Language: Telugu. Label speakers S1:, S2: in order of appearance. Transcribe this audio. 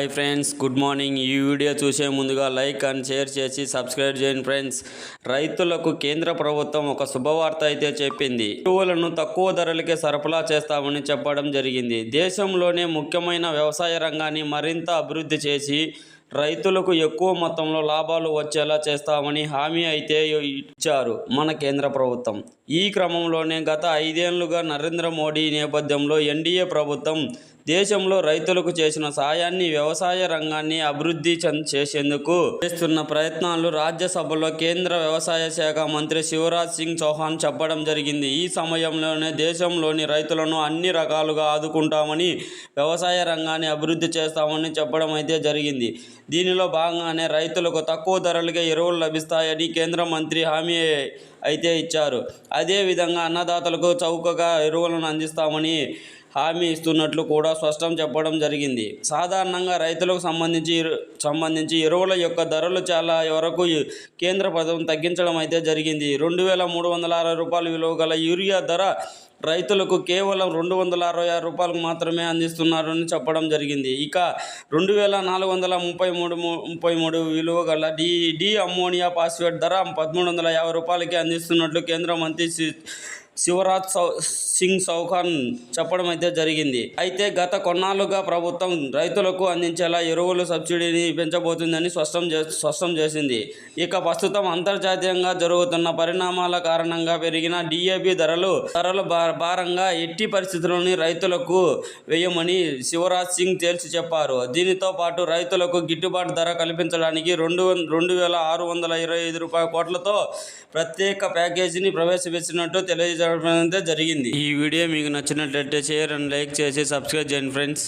S1: హాయ్ ఫ్రెండ్స్ గుడ్ మార్నింగ్ ఈ వీడియో చూసే ముందుగా లైక్ అండ్ షేర్ చేసి సబ్స్క్రైబ్ చేయండి ఫ్రెండ్స్ రైతులకు కేంద్ర ప్రభుత్వం ఒక శుభవార్త అయితే చెప్పింది. ఎరువులను తక్కువ ధరలకే సరఫరా చేస్తామని చెప్పడం జరిగింది. దేశంలోనే ముఖ్యమైన వ్యవసాయ రంగాన్ని మరింత అభివృద్ధి చేసి రైతులకు ఎక్కువ మొత్తంలో లాభాలు వచ్చేలా చేస్తామని హామీ అయితే ఇచ్చారు మన కేంద్ర ప్రభుత్వం. ఈ క్రమంలోనే గత ఐదేళ్ళుగా నరేంద్ర మోడీ నేపథ్యంలో ఎన్డీఏ ప్రభుత్వం దేశంలో రైతులకు చేసిన సాయాన్ని వ్యవసాయ రంగాన్ని అభివృద్ధి చేసేందుకు చేస్తున్న ప్రయత్నాలు రాజ్యసభలో కేంద్ర వ్యవసాయ శాఖ మంత్రి శివరాజ్ సింగ్ చౌహాన్ చెప్పడం జరిగింది. ఈ సమయంలోనే దేశంలోని రైతులను అన్ని రకాలుగా ఆదుకుంటామని వ్యవసాయ రంగాన్ని అభివృద్ధి చేస్తామని చెప్పడం అయితే జరిగింది. దీనిలో భాగంగానే రైతులకు తక్కువ ధరలకే ఎరువులు లభిస్తాయని కేంద్ర మంత్రి హామీ అయితే ఇచ్చారు. అదేవిధంగా అన్నదాతలకు చౌకగా ఎరువులను అందిస్తామని హామీ ఇస్తున్నట్లు కూడా స్పష్టం చెప్పడం జరిగింది. సాధారణంగా రైతులకు సంబంధించి సంబంధించి ఎరువుల యొక్క ధరలు చాలా వరకు కేంద్ర ప్రభుత్వం తగ్గించడం అయితే జరిగింది. రెండు వేల మూడు వందల అరవై రూపాయల విలువ గల యూరియా ధర రైతులకు కేవలం రెండు వందల అరవై ఆరు రూపాయలకు మాత్రమే అందిస్తున్నారని చెప్పడం జరిగింది. ఇక రెండు వేల నాలుగు వందల ముప్పై మూడు ముప్పై మూడు విలువ గల డి డి అమ్మోనియా ఫాస్ఫేట్ ధర పదమూడు వందల యాభై రూపాయలకి అందిస్తున్నట్లు కేంద్ర మంత్రి సి- శివరాజ్ సౌ సింగ్ చౌహాన్ చెప్పడం అయితే జరిగింది. అయితే గత కొన్నాళ్ళుగా ప్రభుత్వం రైతులకు అందించేలా ఎరువుల సబ్సిడీని పెంచబోతుందని స్పష్టం చే స్పష్టం చేసింది. ఇక ప్రస్తుతం అంతర్జాతీయంగా జరుగుతున్న పరిణామాల కారణంగా పెరిగిన డిఏపి ధరలు ధరలు భారంగా ఎట్టి పరిస్థితుల్లోని రైతులకు వేయమని శివరాజ్ సింగ్ తేల్చి చెప్పారు. దీనితో పాటు రైతులకు గిట్టుబాటు ధర కల్పించడానికి రెండు వం- రెండు వేల ఆరు వందల ఇరవై ఐదు రూపాయల కోట్లతో ప్రత్యేక ప్యాకేజీని ప్రవేశపెట్టినట్టు తెలియజే అయితే జరిగింది. ఈ వీడియో మీకు నచ్చినట్లయితే షేర్ అండ్ లైక్ చేసి సబ్స్క్రైబ్ చేయండి ఫ్రెండ్స్.